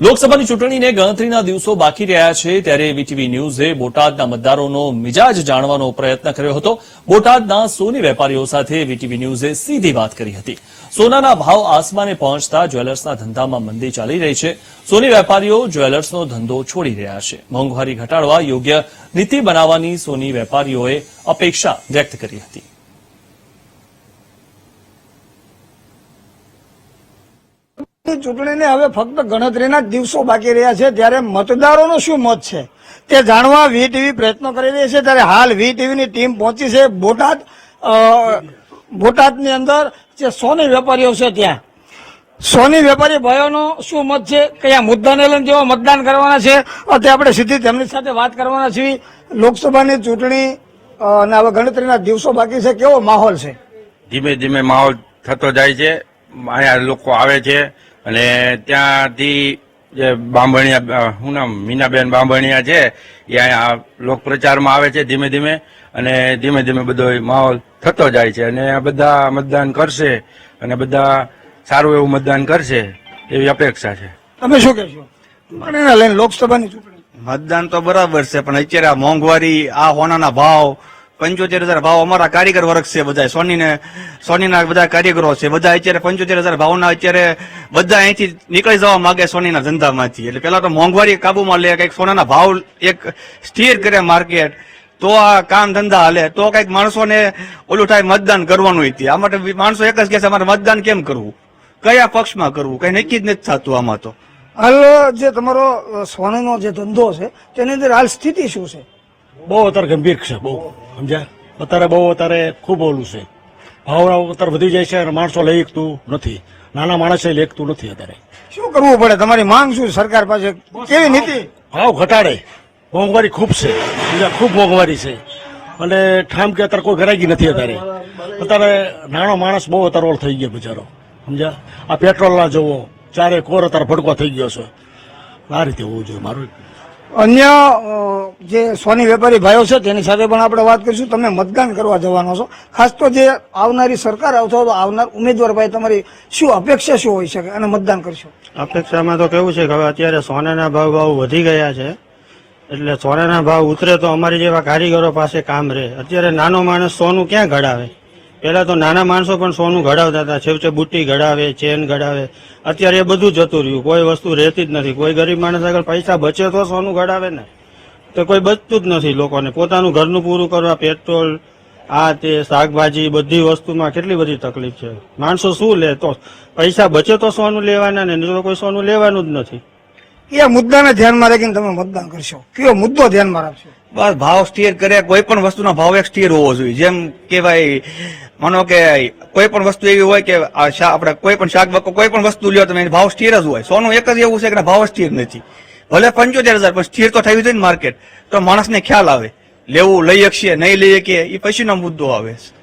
લોકસભાની ચૂંટણીને ગણતરીના દિવસો બાકી રહ્યા છે, ત્યારે વીટીવી ન્યૂઝે બોટાદના મતદારોનો મિજાજ જાણવાનો પ્રયત્ન કર્યો હતો. બોટાદના સોની વેપારીઓ સાથે વીટીવી ન્યૂઝે સીધી વાત કરી હતી. સોનાના ભાવ આસમાને પહોંચતા જ્વેલર્સના ધંધામાં મંદી ચાલી રહી છે. સોની વેપારીઓ જ્વેલર્સનો ધંધો છોડી રહ્યા છે. મોંઘવારી ઘટાડવા યોગ્ય નીતિ બનાવવાની સોની વેપારીઓએ અપેક્ષા વ્યક્ત કરી હતી. ચૂંટણીને હવે ફક્ત ગણતરીના દિવસો બાકી રહ્યા છે. ત્યારે મતદારોનો શું મત છે? તે જાણવા વી ટીવી પ્રયત્નો કરી રહી છે. ત્યારે હાલ વી ટીવીની ટીમ પહોંચી છે બોટાદ બોટાદની અંદર, જે સોની વેપારીઓ છે ત્યાં. સોની વેપારી ભાઈઓનો શું મત છે? કયા મુદ્દાને લઈને તેઓ મતદાન કરવાના છે? તે આપણે સીધી તેમની સાથે વાત કરવાના છીએ. લોકસભાની ચૂંટણી અને હવે ગણતરીના દિવસો બાકી છે. કેવો માહોલ છે? ધીમે ધીમે માહોલ થતો જાય છે. અહીંયા લોકો આવે છે. અને ત્યાંથી જે બાંભણિયા શું નામ મીનાબેન બાંભણિયા છે એ અહીંયા લોકપ્રચારમાં આવે છે ધીમે ધીમે અને ધીમે ધીમે બધો માહોલ થતો જાય છે. અને આ બધા મતદાન કરશે અને બધા સારું એવું મતદાન કરશે એવી અપેક્ષા છે. તમે શું કહેશો? લોકસભાની ચૂંટણી. મતદાન તો બરાબર છે પણ અત્યારે આ મોંઘવારી આ હોનાના ભાવ પંચોતેર હજાર ભાવ અમારા કારીગર વર્ગ છે બધા સોનીને, સોનીના બધા કારીગરો છે બધા અત્યારે પંચોતેર હજાર ભાવના અત્યારે બધા અહીંથી નીકળી જવા માંગે સોનીના ધંધામાંથી. એટલે પેલા તો મોંઘવારી કાબુમાં લે, કંઈક સોનાના ભાવ એક સ્થિર કરે માર્કેટ, તો આ કામ ધંધા હાલે, તો કંઈક માણસોને ઓલું થાય મતદાન કરવાનું હતી આ માટે માણસો એક જ કહે છે, અમારે મતદાન કેમ કરવું? કયા પક્ષમાં કરવું? કઈ નક્કી જ નથી થતું આમાં તો. હાલ જે તમારો સોનાનો જે ધંધો છે, તેની અંદર હાલ સ્થિતિ શું છે? બહુ અત્યારે ગંભીર છે બહુ. સમજ્યા? અત્યારે બહુ અત્યારે ખૂબ ઓલું છે. ભાવ અત્યારે વધી જાય છે અને માણસો લઈ શકતું નથી. નાના માણસે લેખતું નથી અત્યારે. શું કરવું પડે? તમારી માંગ શું સરકાર પાસે કેવી નીતિ? ભાવ ઘટાડે. મોંઘવારી ખૂબ છે. સમજ્યા? ખૂબ મોંઘવારી છે. અને ઠામ કે અત્યારે કોઈ ગરાગી નથી અત્યારે. અત્યારે નાનો માણસ બહુ અત્યારે ઓલ થઈ ગયો બિચારો. સમજ્યા? આ પેટ્રોલના જવો ચારે કોર અત્યારે ભડકો થઈ ગયો છે. આ રીતે હોવું જોઈએ. મારું અન્ય જે સોની વેપારી ભાઈઓ છે, તેની સાથે પણ આપણે વાત કરીશું. તમે મતદાન કરવા જવાનો છો. ખાસ તો જે આવનારી સરકાર અથવા તો આવનાર ઉમેદવાર ભાઈ તમારી શું અપેક્ષા શું હોઈ શકે અને મતદાન કરશો? અપેક્ષામાં તો કેવું છે કે હવે અત્યારે સોનાના ભાવ ભાવ વધી ગયા છે. એટલે સોનાના ભાવ ઉતરે તો અમારી જેવા કારીગરો પાસે કામ રહે. અત્યારે નાનો માણસ સોનું ક્યાં ઘડાવે? પહેલા તો નાના માણસો પણ સોનું ઘડાવતા હતા. છેવટે બુટ્ટી ઘડાવે ચેન ઘડાવે. અત્યારે એ બધું જતું રહ્યું. કોઈ વસ્તુ રહેતી જ નથી. કોઈ ગરીબ માણસ આગળ પૈસા બચે તો સોનું ઘડાવે ને. તો કોઈ બચતું જ નથી લોકોને. પોતાનું ઘરનું પૂરું કરવા પેટ્રોલ આ તે શાકભાજી બધી વસ્તુમાં કેટલી બધી તકલીફ છે? માણસો શું લે? તો પૈસા બચે તો સોનું લેવાના ને તો કોઈ સોનું લેવાનું જ નથી. કયા મુદ્દાને ધ્યાનમાં રાખીને તમે મતદાન કરશો. કયો મુદ્દો ધ્યાનમાં રાખશો? બસ ભાવ સ્થિર કરે કોઈ પણ વસ્તુના ભાવ એક સ્થિર હોવો જોઈએ. જેમ કે ભાઈ માનો કે કોઈ પણ વસ્તુ એવી હોય કે આપણે કોઈ પણ શાક બકો કોઈ પણ વસ્તુ લ્યો તમે ભાવ સ્થિર જ હોય. સોનું એક જ એવું છે કે ભાવ સ્થિર નથી. ભલે પંચોતેર હજાર, પણ સ્થિર તો થવી જોઈએ ને માર્કેટ તો માણસને ખ્યાલ આવે. લેવું લઈ શકીએ નહીં લઈ શકીએ એ પછીનો મુદ્દો આવે. છે